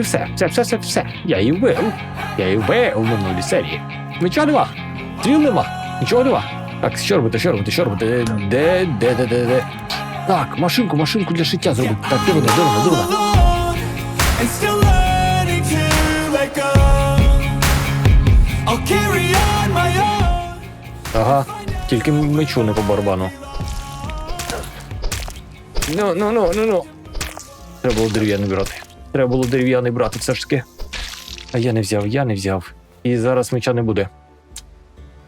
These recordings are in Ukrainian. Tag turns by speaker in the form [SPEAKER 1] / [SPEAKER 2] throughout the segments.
[SPEAKER 1] Чи все? Все, все, все, все. Я її вбив. Я її вбив у минулій серії. Нічого нема. Стріл нема. Нічого нема. Так, що робити, що робити, що робити? Де, де, де, де, де? Так, машинку, машинку для шиття зробити. Так, де вона, де вона, де вона? Ага, тільки мечу не по барабану. Ну, ну, ну, ну, ну. Треба було дерев'яний брати. Треба було дерев'яний брати все ж таки. А я не взяв, я не взяв. І зараз меча не буде.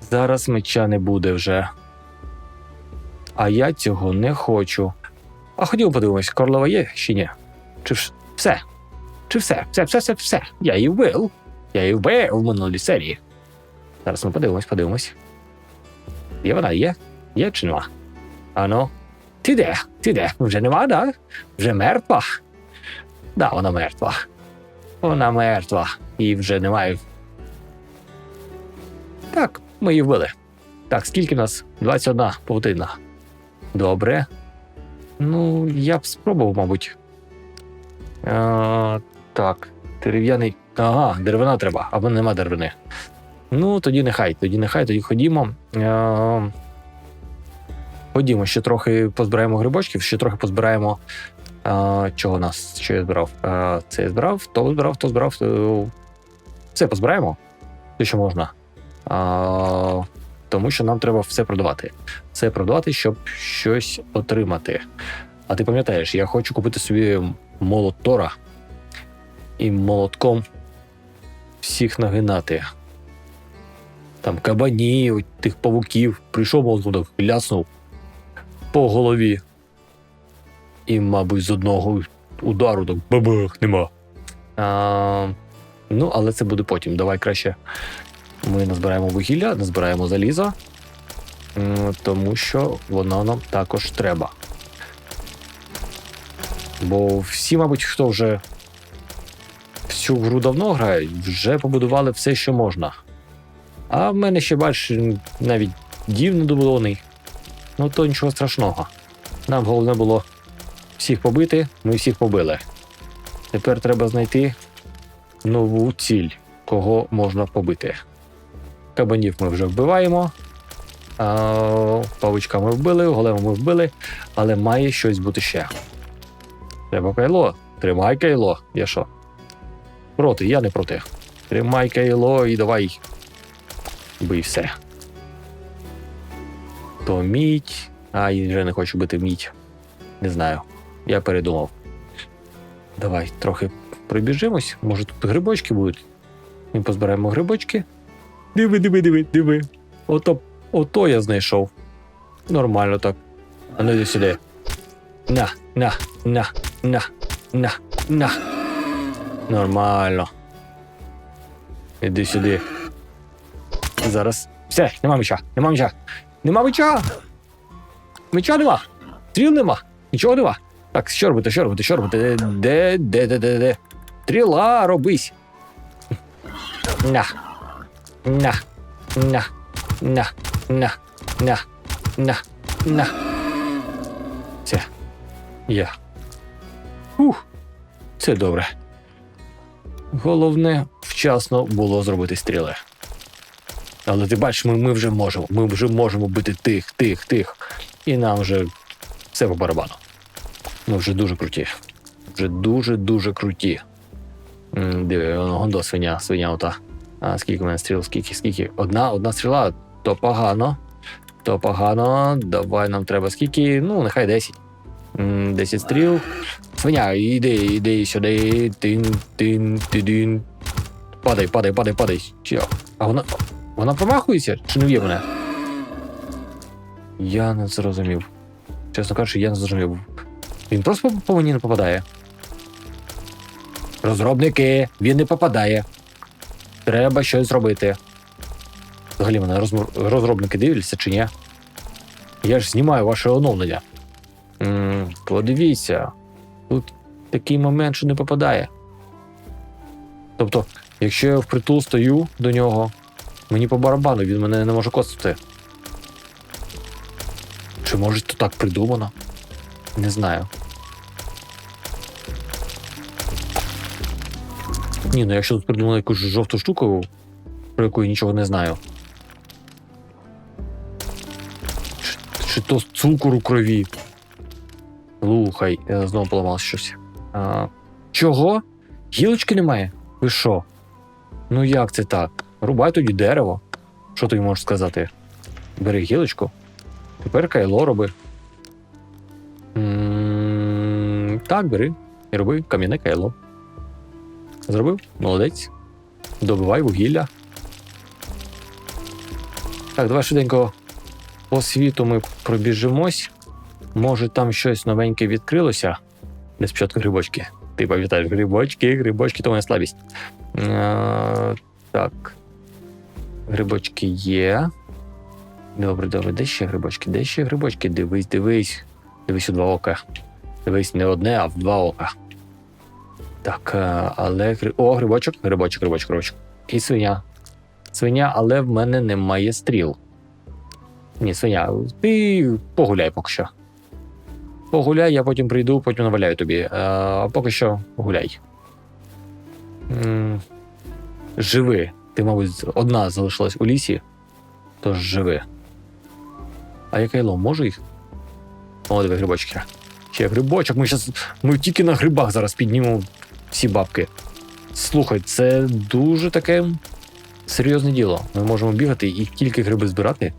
[SPEAKER 1] Зараз меча не буде вже. А я цього не хочу. А ходімо подивимось, Корлова є чи ні? Чи все? Чи все? Все, все, все, все. Я її вбив. Я її вбив в минулій серії. Зараз ми подивимось, подивимось. Є вона, є? Є чи нема? Ану. Ти де? Ти де? Вже нема, да? Вже мертва? Да, вона мертва. Вона мертва. Її вже немає. Так, ми її вбили. Так, скільки в нас? 21 павутина. Добре. Ну, я б спробував, мабуть. А, так, дерев'яний. Ага, деревина треба, або нема деревини. Ну, тоді нехай, тоді нехай, тоді ходімо. Е, ходімо, ще трохи позбираємо грибочків, ще трохи позбираємо. Чого нас? Що я збирав? Це я збирав, то збирав, то збирав. То... Все позбираємо. Те, що можна. Е, тому що нам треба все продавати. Все продавати, щоб щось отримати. А ти пам'ятаєш, я хочу купити собі молот Тора і молотком всіх нагинати там кабанів, тих павуків, прийшов молоток, ляснув по голові. І, мабуть, з одного удару так бабах нема. А, ну, але це буде потім. Давай краще ми назбираємо вугілля, назбираємо залізо, м, тому що воно нам також треба. Бо всі, мабуть, хто вже всю гру давно грає, вже побудували все, що можна. А в мене ще бачиш, навіть дів недобудований. Ну то нічого страшного. Нам головне було всіх побити, ми всіх побили. Тепер треба знайти нову ціль, кого можна побити. Кабанів ми вже вбиваємо. А, павучка ми вбили, голема ми вбили, але має щось бути ще. Треба кайло. Тримай кайло. Я що? Проти, я не проти. Тримай кайло і давай бий все. То мідь. А, я вже не хочу бити мідь. Не знаю. Я передумав. Давай трохи пробіжимось. Може тут грибочки будуть. Ми позбираємо грибочки. Диви, диви, диви, диви. Ото, ото я знайшов. Нормально так. А ну йди сюди. На, на, на, на, на, на. Нормально. Іди сюди. Зараз. Все, нема меча, нема меча. Нема меча! Меча нема! Стріл нема! Нічого нема. Так, що робити, що робити, що робити? Де, де, де, де, де? Стріла, робись. На. На. На. На. На. На. На. На. Це. Я. Ух. Це добре. Головне, вчасно було зробити стріли. Але ти бачиш, ми, ми вже можемо. Ми вже можемо бити тих, тих, тих. І нам вже все по барабану. Ми вже дуже круті. Вже дуже-дуже круті. Диви, гондо свиня, свиня ота. А скільки в мене стріл, скільки, скільки? Одна, одна стріла, то погано. То погано. Давай нам треба скільки. Ну, нехай 10. М, 10 стріл. Свиня, іди, іди сюди. Тин, тин, тидин. Падай, падай, падай, падай. Чо? А вона. Вона промахується? Чи не в'є мене? Я не зрозумів. Чесно кажучи, я не зрозумів. Він просто по- мені не попадає. Розробники, він не попадає. Треба щось зробити. Взагалі мене розробники дивляться чи ні? Я ж знімаю ваше оновлення. м подивіться, тут такий момент, що не попадає. Тобто, якщо я впритул стою до нього, мені по барабану, він мене не може коцнути. Чи може то так придумано? Не знаю. Ні, ну якщо тут придумали якусь жовту штуку, про яку я нічого не знаю. Чи, чи то цукор у крові. Слухай, знову поламалось щось. А, чого? Гілочки немає? Ви що? Ну як це так? Рубай тоді дерево. Що тобі можеш сказати? Бери гілочку. Тепер кайло роби. М, Так, бери. І роби кам'яне кайло. Зробив? Молодець. Добивай вугілля. Так, давай швиденько по світу ми пробіжимось. Може, там щось новеньке відкрилося. Не спочатку грибочки. Ти пам'ятаєш, грибочки, грибочки то моя слабість. Е, так. Грибочки є. Добре, добре, де ще грибочки? Де ще грибочки? Дивись, дивись. Дивись у два ока. Дивись не одне, а в два ока. Так, е, але. О, грибочок, грибочок, грибочок, грибочок. І свиня. Свиня, але в мене немає стріл. Ні, свиня, ти погуляй поки що. Погуляй, я потім прийду, потім наваляю тобі. Е, А поки що гуляй. Живи. Ти, мабуть, одна залишилась у лісі, тож живи. А яке кайло, може їх? О, диви, грибочки. Ще грибочок. Ми щас, ми тільки на грибах зараз піднімемо всі бабки. Слухай, це дуже таке серйозне діло. Ми можемо бігати і тільки гриби збирати.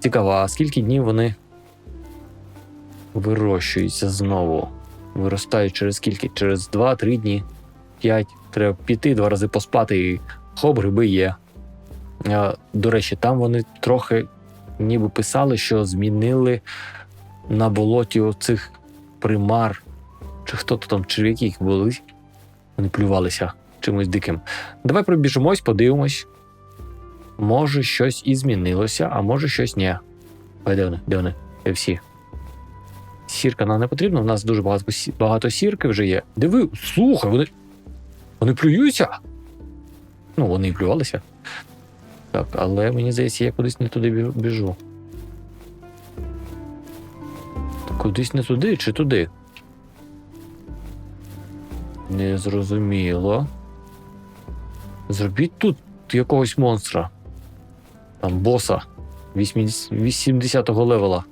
[SPEAKER 1] Цікаво, а скільки днів вони вирощуються знову? Виростають через скільки? Через 2-3 дні. 5. Треба піти, два рази поспати і хоп, гриби є. До речі, там вони трохи ніби писали, що змінили на болоті оцих примар, чи хто то там черв'яки були. Вони плювалися чимось диким. Давай пробіжимось, подивимось. Може, щось і змінилося, а може щось ні. Ой, де вони? Де вони? Де всі? Сірка нам не потрібна, у нас дуже багато, багато сірки вже є. Диви, слухай, вони. Вони плюються. Ну, вони і плювалися. Так, але мені здається, я кудись не туди біжу. Кудись не туди чи туди? Незрозуміло. Зробіть тут якогось монстра. Там боса 80 80-го левела.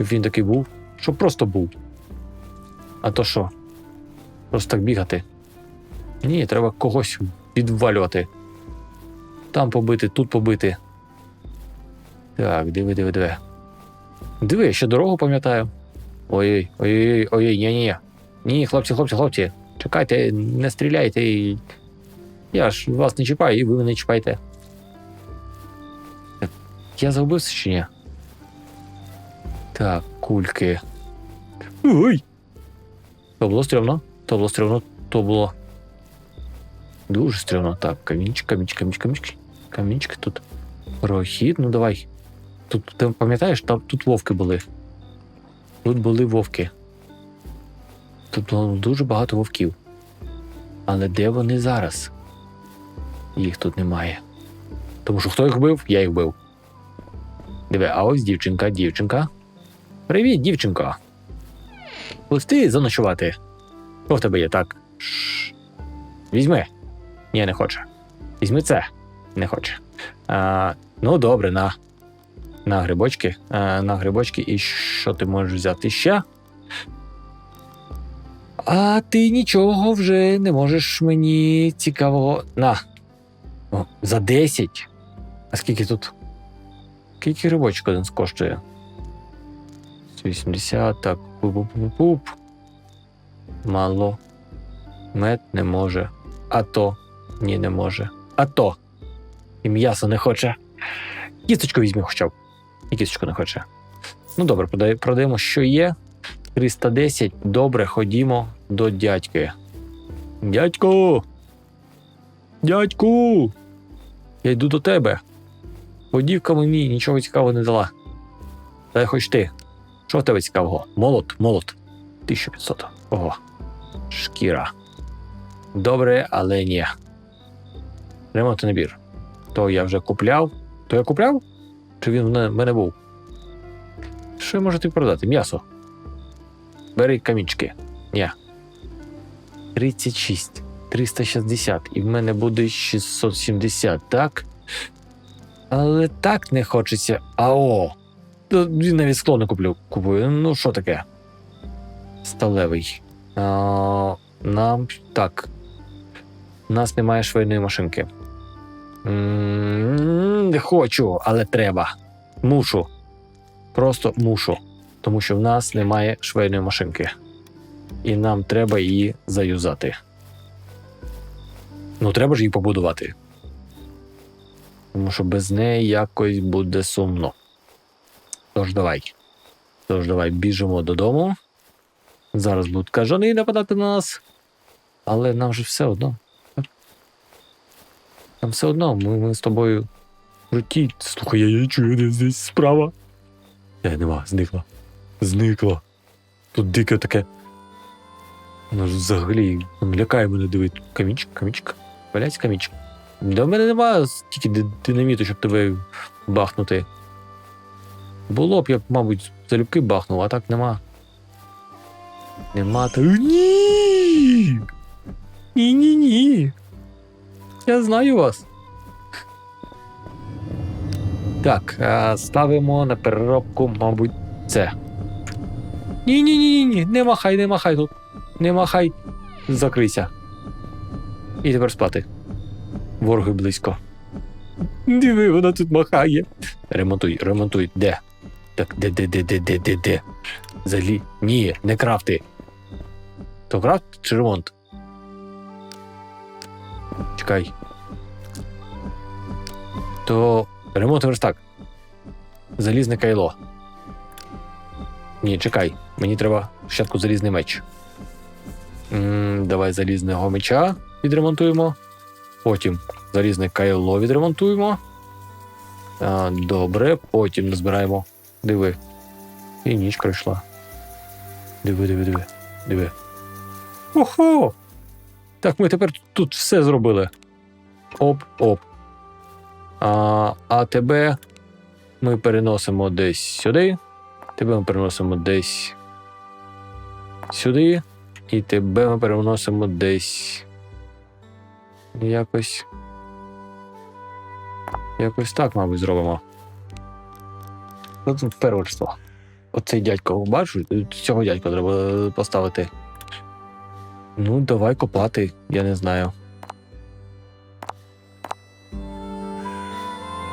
[SPEAKER 1] Він такий був. Щоб просто був. А то що? Просто так бігати. Ні, треба когось підвалювати. Там побити, тут побити. Так, диви, диви, диви. Диви, я ще дорогу пам'ятаю. Ой, ой, ой, ой, ні, хлопці, хлопці, хлопці. Чекайте, не стріляйте. і- Я ж вас не чіпаю, і ви мене чіпайте. Я загубився чи ні? Так, кульки. Ой! То було стрьомно, то було стрьомно, то було. Дуже стрьомно. Так, камінчик, камінчик, камінчик, камінчик. Камінчик тут. Прохід, ну давай. Тут, ти пам'ятаєш, там тут вовки були. Тут були вовки. Тут було дуже багато вовків. Але де вони зараз? Їх тут немає. Тому що хто їх вбив, я їх вбив. Диви, а ось дівчинка, дівчинка. Привіт, дівчинко. Пусти заночувати. Що в тебе є так? Шш. Візьми. Ні, не хоче. Візьми це. Не хоче. А, ну, добре, на. На грибочки. А, на грибочки. І що ти можеш взяти ще? А ти нічого вже не можеш мені цікавого. На. О, за 10. А скільки тут? Скільки грибочок один коштує? 80, так. Пуп-пуп-пуп. Мало. Мед не може. А то. Ні, не може. А то. І м'ясо не хоче. Кісточку візьми хоча б. І кісточку не хоче. Ну добре, продаємо, що є. 310. Добре, ходімо до дядьки. Дядьку! Дядьку! Я йду до тебе. Водівка мені нічого цікавого не дала. Дай хоч ти. Що в тебе цікавого? Молот, молот. 1500. Ого. Шкіра. Добре, але ні. Ремонтний набір. То я вже купляв. То я купляв? Чи він в мене був? Що я можу тобі продати? М'ясо. Бери камінчики. Ні. 36. 360. І в мене буде 670, так? Але так не хочеться. Ао. То Він навіть скло не куплю. Купую. Ну, що таке? Сталевий. А, нам так. У нас немає швейної машинки. М, Не хочу, але треба. Мушу. Просто мушу. Тому що в нас немає швейної машинки. І нам треба її заюзати. Ну, треба ж її побудувати. Тому що без неї якось буде сумно. Тож давай. Тож давай біжимо додому. Зараз будуть кажани нападати на нас. Але нам же все одно. Нам все одно, ми, ми з тобою в. Слухай, я, я чую, де здесь справа. Я нема, зникла. Зникла. Тут дике таке. Ж взагалі лякає мене дивити. Камінчик, камінчик. Валяється камінчик. До мене немає стільки динаміту, щоб тебе бахнути. Було б, я б, мабуть, залюбки бахнув, а так нема. Нема та. Ні! Ні-ні-ні. Я знаю вас. Так, ставимо на переробку, мабуть, це. Ні-ні-ні, не махай, не махай тут. Не махай. Закрийся. І тепер спати. Вороги близько. Диви, вона тут махає. Ремонтуй, ремонтуй. Де? Так, де, де, де, де, де, де, де? Залі. Ні, не крафти. То крафт чи ремонт? Чекай. То ремонт верстак. Залізне кайло. Ні, чекай. Мені треба спочатку залізний меч. м давай залізного меча відремонтуємо. Потім залізне кайло відремонтуємо. А, добре, потім назбираємо. Диви. І ніч пройшла. Диви, диви, диви, диви. Охо! Так, ми тепер тут все зробили. Оп-оп. А, а тебе ми переносимо десь сюди. Тебе ми переносимо десь сюди. І тебе ми переносимо десь. Якось. Якось так, мабуть, зробимо. От перше число. Оцей дядько бачу, цього дядька треба поставити. Ну, давай копати, я не знаю.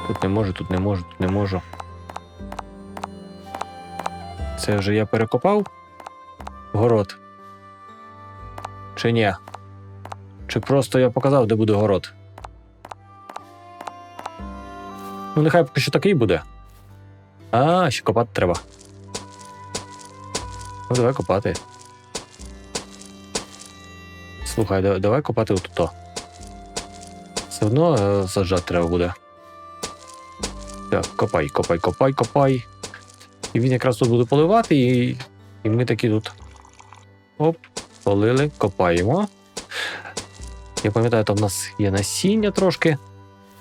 [SPEAKER 1] Тут не можу, тут не можу, тут не можу. Це вже я перекопав город. Чи ні? Чи просто я показав, де буде город? Ну, нехай поки що такий буде. А, ще копати треба. Ну, давай копати. Слухай, да- давай копати отут. Все одно е, треба буде. Так, копай, копай, копай, копай. І він якраз тут буде поливати, і, і ми такі тут. Оп, полили, копаємо. Я пам'ятаю, там в нас є насіння трошки.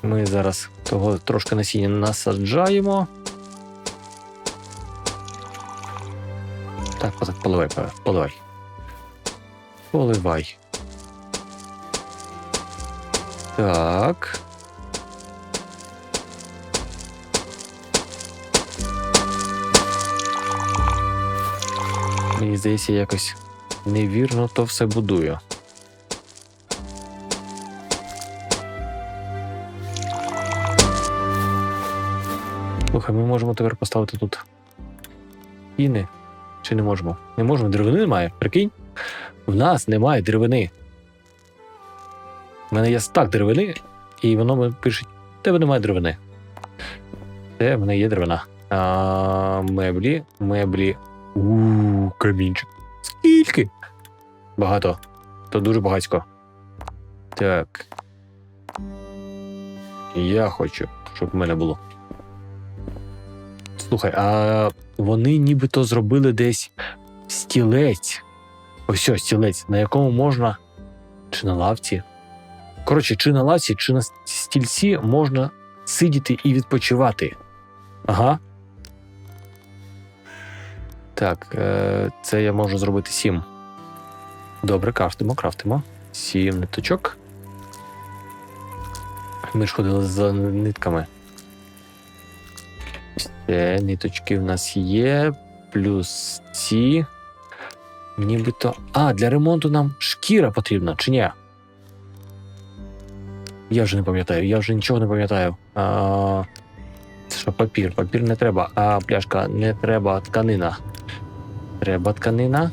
[SPEAKER 1] Ми зараз того трошки насіння насаджаємо. Так, так, поливай, поливай. Поливай. Так. Мені здається, якось невірно то все будую. Слухай, ми можемо тепер поставити тут піни. Чи не можемо? Не можемо, деревини немає. Прикинь? В нас немає деревини. У мене є стак деревини, і воно мені пише: в тебе немає деревини. Це в мене є деревина. А, меблі, меблі. У камінчик. Скільки? Багато. То дуже багатько. Так. Я хочу, щоб в мене було. Слухай, а вони нібито зробили десь стілець. Ось ось стілець, на якому можна. Чи на лавці. Коротше, чи на лавці, чи на стільці можна сидіти і відпочивати. Ага. Так, е, це я можу зробити сім. Добре, крафтимо, крафтимо. Сім ниточок. Ми ж ходили за нитками. Все, ниточки в нас є. Плюс ці. Нібито. А, для ремонту нам шкіра потрібна, чи ні? Я вже не пам'ятаю, я вже нічого не пам'ятаю. А, це що, папір? Папір не треба. А пляшка не треба тканина. Треба тканина.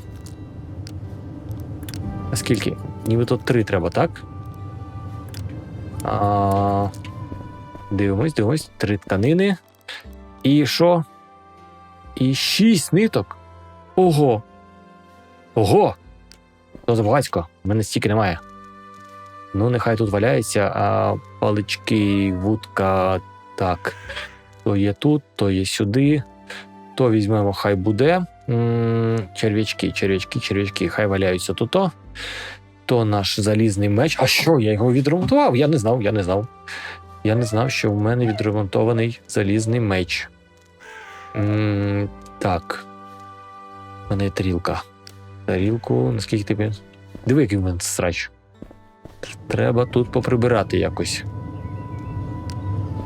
[SPEAKER 1] А скільки? Нібито три треба, так? А, дивимось, дивимось. Три тканини. І що? І шість ниток. Ого. Ого! То забагацько, в мене стільки немає. Ну, нехай тут валяється, а палички, вудка. Так. То є тут, то є сюди. То візьмемо, хай буде. М, Черв'ячки, черв'ячки, черв'ячки, хай валяються тут. То. то наш залізний меч. А що? Я його відремонтував? Я не знав, я не знав. Я не знав, що в мене відремонтований залізний меч. М, Так. У мене є тарілка. Тарілку, наскільки тобі. Диви, який в мене срач. Треба тут поприбирати якось.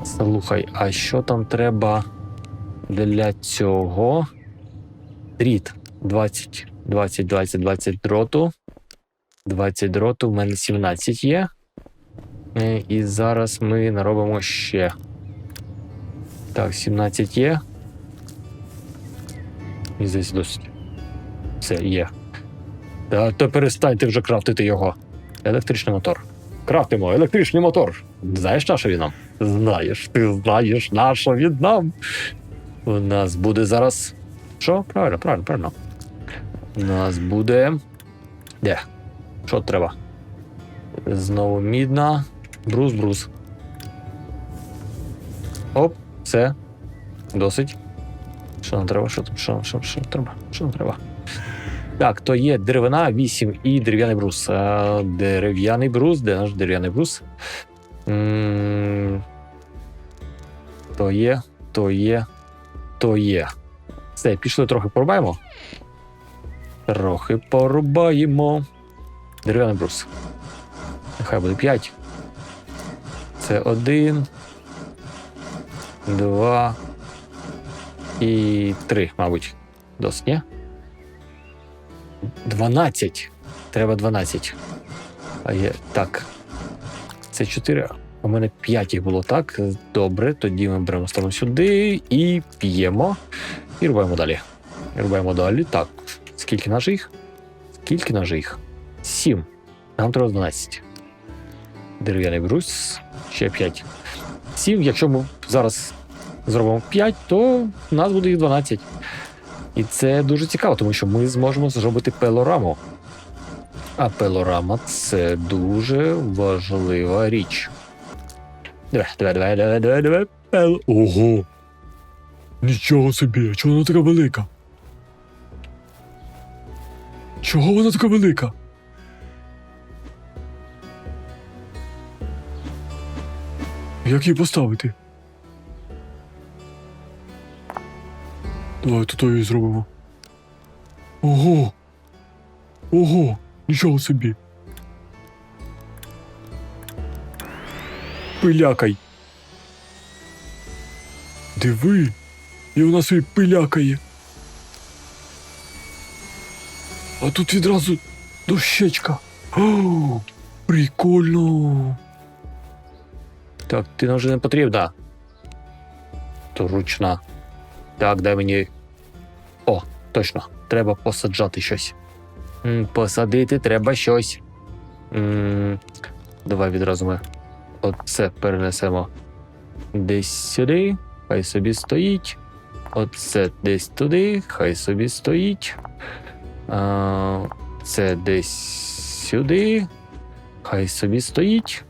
[SPEAKER 1] Слухай, а що там треба для цього? Дріт. 20, 20, 20, 20 дроту. 20 дроту, в мене 17 є. Е, І зараз ми наробимо ще. Так, 17 є. І здесь досить. Все, є. Та, то перестаньте вже крафтити його. Електричний мотор. Крафтимо електричний мотор. Знаєш, на що він нам? Знаєш, ти знаєш, на що він нам. У нас буде зараз. Що? Правильно, правильно, правильно. У нас буде. Де? Що треба? Знову мідна. Брус, брус. Оп, все. Досить. Що нам треба? Що там? Що, що, що треба? Що нам треба? Так, то є деревина 8 і дерев'яний брус. Дерев'яний брус, де наш дерев'яний брус? М, То є, то є, то є. Все, пішли трохи порубаємо. Трохи порубаємо. Дерев'яний брус. Нехай буде 5. Це один. Два. І три, мабуть. Досить, ні? 12. Треба 12. А є. Так. Це 4. У мене 5 їх було так. Добре, тоді ми беремо ставимо сюди і п'ємо. І рубаємо далі. І рубаємо далі. Так. Скільки наш? Скільки наш? 7. Нам треба 12. Дерев'яний брус. Ще 5. 7. Якщо ми зараз зробимо 5, то у нас буде їх 12. І це дуже цікаво, тому що ми зможемо зробити пелораму. А пелорама це дуже важлива річ. Давай, давай, давай, давай, давай, давай. Пел...
[SPEAKER 2] Ого. Нічого собі, чого вона така велика? Чого вона така велика? Як її поставити? Давай тут її зробимо. Ого! Ого! Нічого собі. Пилякай. Диви, і вона собі пилякає. А тут відразу дощечка. О, прикольно.
[SPEAKER 1] Так, ти нам вже не потрібна. То ручна. Так, дай мені. О, точно. Треба посаджати щось. Посадити треба щось. М, давай відразу ми оце перенесемо десь сюди. Хай собі стоїть. Оце десь туди, хай собі стоїть. А, це десь сюди. Хай собі стоїть.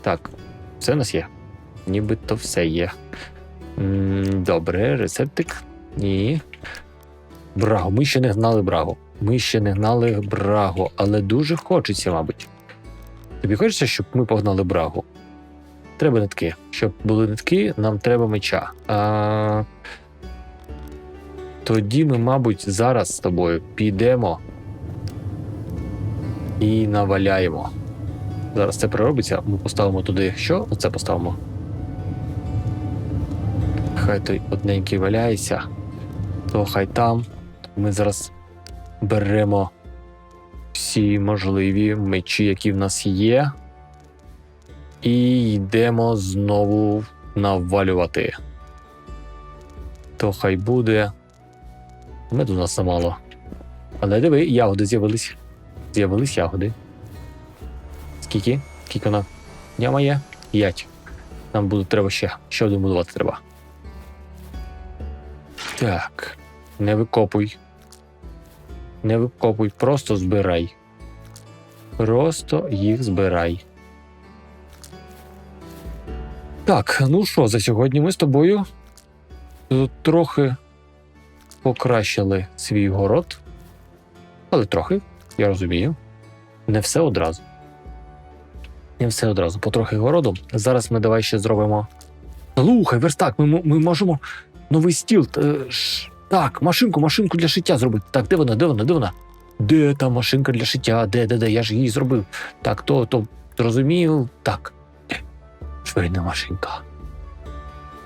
[SPEAKER 1] Так, все у нас є. Нібито все є. Добре, рецептик. Ні. Брагу. Ми ще не гнали брагу. Ми ще не гнали брагу, але дуже хочеться, мабуть. Тобі хочеться, щоб ми погнали брагу? Треба нитки. Щоб були нитки, нам треба меча. А... Тоді ми, мабуть, зараз з тобою підемо. І наваляємо. Зараз це переробиться. Ми поставимо туди що? Оце поставимо. Хай той одненький валяється, то хай там. Ми зараз беремо всі можливі мечі, які в нас є, і йдемо знову навалювати. То хай буде. Меду у нас замало. Але диви, ягоди з'явились. З'явились ягоди. Скільки? Скільки вона? Яма є? П'ять. Нам буде треба ще. Ще один будувати треба. Так. Не викопуй. Не викопуй, просто збирай. Просто їх збирай. Так, ну що, за сьогодні ми з тобою е, трохи покращили свій город. Але трохи, я розумію. Не все одразу. Не все одразу, потрохи городу. Зараз ми давай ще зробимо. Слухай, верстак, ми, ми можемо новий стіл. е, Так, машинку, машинку для шиття зробити. Так, де вона, де вона, де вона? Де та машинка для шиття? Де, де, де? Я ж її зробив. Так, то, то зрозумів. Так. Швейна машинка.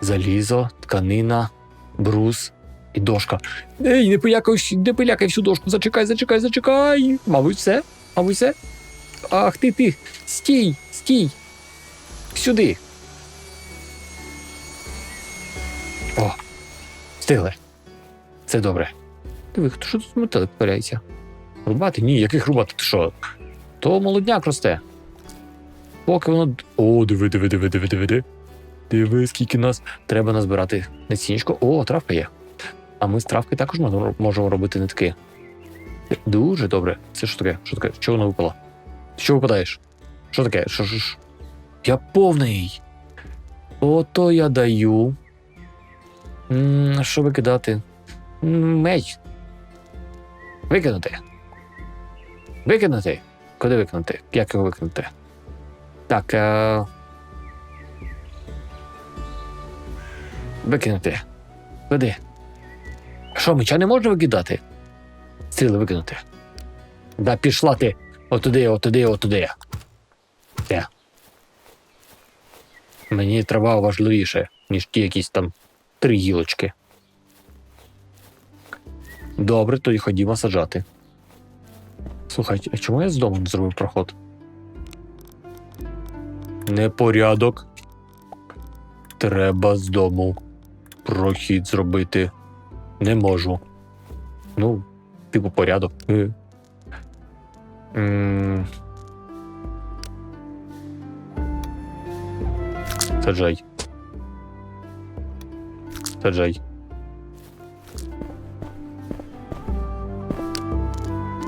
[SPEAKER 1] Залізо, тканина, брус і дошка. Ей, не пилякай, всю- не пилякай всю дошку. Зачекай, зачекай, зачекай. Мабуть, все. Мабуть, все. Ах ти ти. Стій, стій. Сюди. О, встигли. Це добре. Диви, хто що тут метелик пиляється? Рубати? Ні, яких рубати? Ти що? То молодняк росте. Поки воно. О, диви, диви, диви, диви, диви, диви. Скільки нас треба назбирати насіннячко. О, травка є. А ми з травки також можемо- робити нитки. Дуже добре. Це що таке? Що таке? Що воно випало? Що випадаєш? Що таке? Що, що? Я повний. Ото я даю. Що викидати? М, Меч. Викинути. Викинути. Куди викинути? Як його викинути? Так. Е... Викинути. Куди? Що, меча не можна викидати? Стріли викинути. Да пішла ти. Отуди, отуди, отуди. Де? Мені трава важливіше, ніж ті якісь там три гілочки. Добре, тоді ходімо саджати. Слухай, а чому я з дому не зробив проход? Непорядок. Треба з дому прохід зробити. Не можу. Ну, типу, порядок. Е. М. Саджай. Саджай.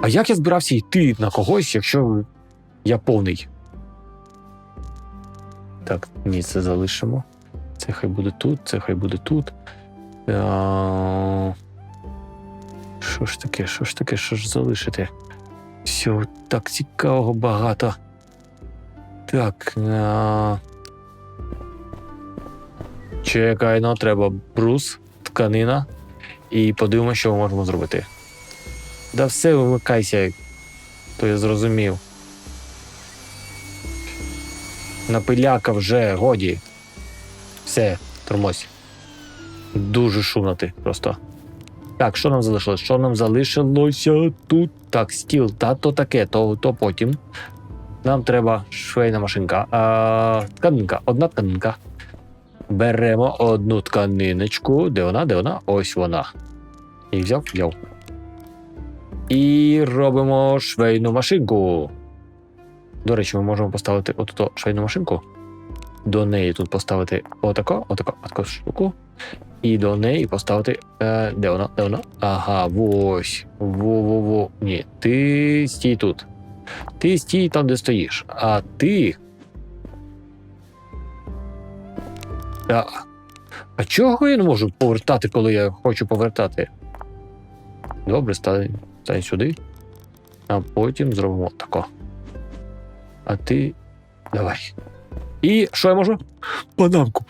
[SPEAKER 1] А як я збирався йти на когось, якщо я повний? Так, ні, це залишимо. Це хай буде тут, це хай буде тут. Що ж таке, що ж таке, що ж залишити? Всього так цікавого багато. Так. А... Чекай, ну треба брус, тканина. І подивимося, що ми можемо зробити. Да все, вимикайся, то я зрозумів. Напиляка вже, годі. Все, тормозь. Дуже шумно ти просто. Так, що нам залишилось? Що нам залишилося тут? Так, стіл, та то таке, то, то потім. Нам треба швейна машинка. А, тканинка, одна тканинка. Беремо одну тканиночку. Де вона? Де вона? Ось вона. І взяв, взяв. І робимо швейну машинку. До речі, ми можемо поставити отут швейну машинку. До неї тут поставити отако, отако, отаку штуку. І до неї поставити. Е, де вона? Де вона? Ага, ось. Во-во-во. Ні, ти стій тут. Ти стій там, де стоїш. А ти. А, а чого я не можу повертати, коли я хочу повертати? Добре, стань, стань сюди. А потім зробимо тако. А ти. Давай. І що я можу?
[SPEAKER 2] Панамку.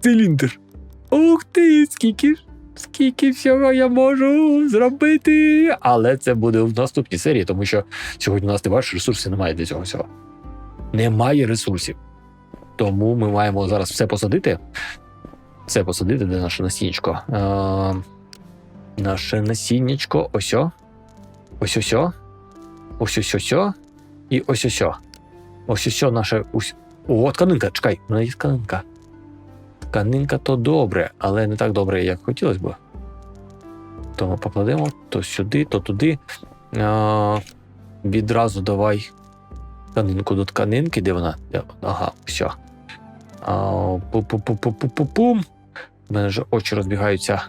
[SPEAKER 2] Циліндр.
[SPEAKER 1] Ух ти, скільки ж? скільки всього я можу зробити. Але це буде в наступній серії, тому що сьогодні у нас ти бачиш, ресурсів немає для цього всього. Немає ресурсів. Тому ми маємо зараз все посадити. Все посадити, де наше насіннячко. Е, наше насіннячко. Ось. Ось ось. о. Ось ось ось. І ось ось. Ось ось наше. Ось. О, тканинка, чекай, у мене є тканинка. Тканинка то добре, але не так добре, як хотілося б. Тому покладемо то сюди, то туди. А, відразу давай тканинку до тканинки, де вона? Ага, все. Пу-пу-пу-пу-пу-пум. У мене вже очі розбігаються.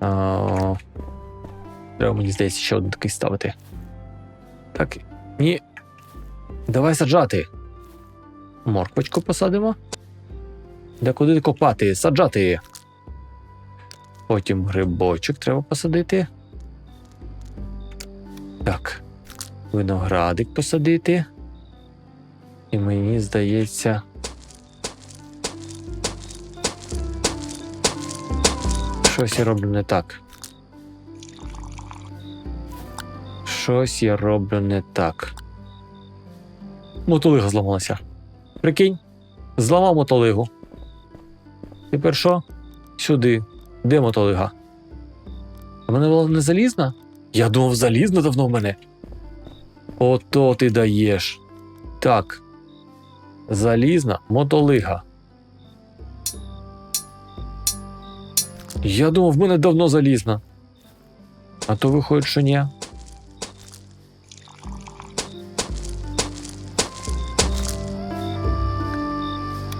[SPEAKER 1] А, треба, мені здається, ще один такий ставити. Так, ні. Давай саджати. Морквочку посадимо. Де куди копати? Саджати. Потім грибочок треба посадити. Так. Виноградик посадити. І мені здається. Щось я роблю не так. Щось я роблю не так. Мотолига зламалася. Прикинь, зламав мотолигу. Тепер що? Сюди. Де мотолига? У мене була не залізна? Я думав, залізна давно в мене. Ото ти даєш. Так. Залізна мотолига. Я думав, в мене давно залізна. А то виходить, що ні.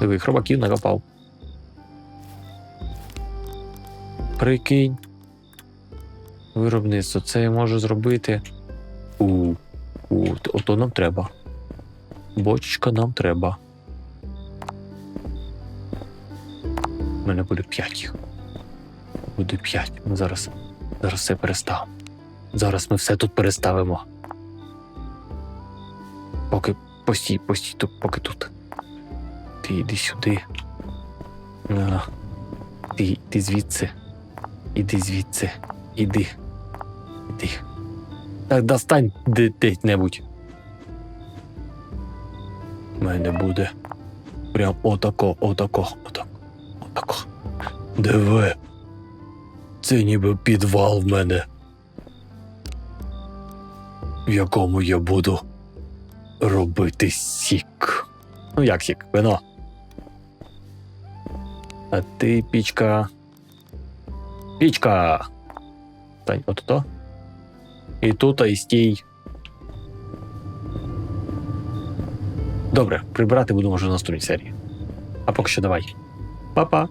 [SPEAKER 1] Диви, хробаків накопав. Прикинь. Виробництво. Це я можу зробити. У. У. Ото нам треба. Бочечка нам треба. У мене буде 5 їх. Буде 5. Ми зараз. Зараз все переставимо. Зараз ми все тут переставимо. Поки постій, постій тут, поки тут. Ти йди сюди. А, ти йди звідси. Іди звідси. Іди. Іди. Достань де- де-небудь. Мене буде. Прям отако, отако, отако, отако. Диви. Це ніби підвал в мене. В якому я буду робити сік. Ну як сік? Вино. А ти пічка. Пічка. Та от то. І тут і стій. Добре, прибирати буду може в наступній серії. А поки що давай. Па-па.